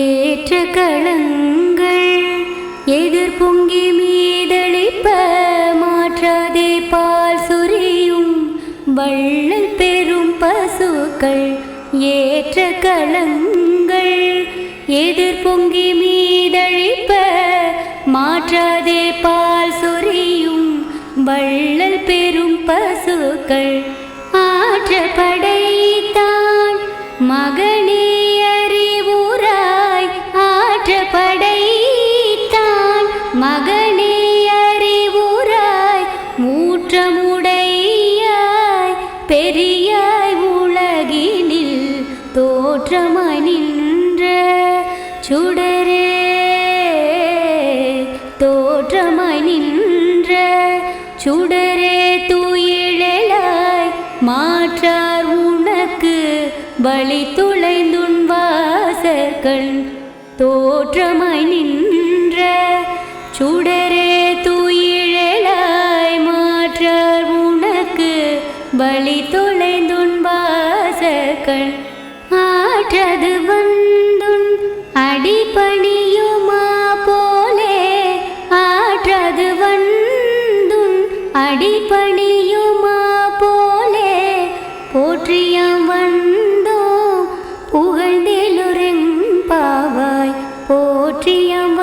ഏറ്റ வள்ளல் பெரும் பசுக்கள் ஏற்ற களங்கள். எதிர் பொங்கி மீதழிப்ப மாற்றாதே பால் சொரியும் வள்ளல் பெரும் பசுக்கள். ஆற்ற படைத்தான் மகனே அறிவுராய். ஆற்ற படைத்தான் மகனே அறிவுராய். மூற்றமூ பெரியாய் உலகினில் தோற்றமாய் நின்ற சுடரே தோற்றமாய் நின்ற சுடரே துயிழலாய் மாற்றார் உனக்கு வழி துளைந்துன் வாசற்கள் தோற்றமாய் நின்ற சுடரே வழி தொலைந்துன் வாசக்கள் ஆற்றது வந்துன் அடிபணியுமா போலே ஆற்றது வந்துன் அடிபணியுமா போலே போற்றியம் வந்தோ புகழ்ந்தேலுரெங் பாவாய் போற்றியம்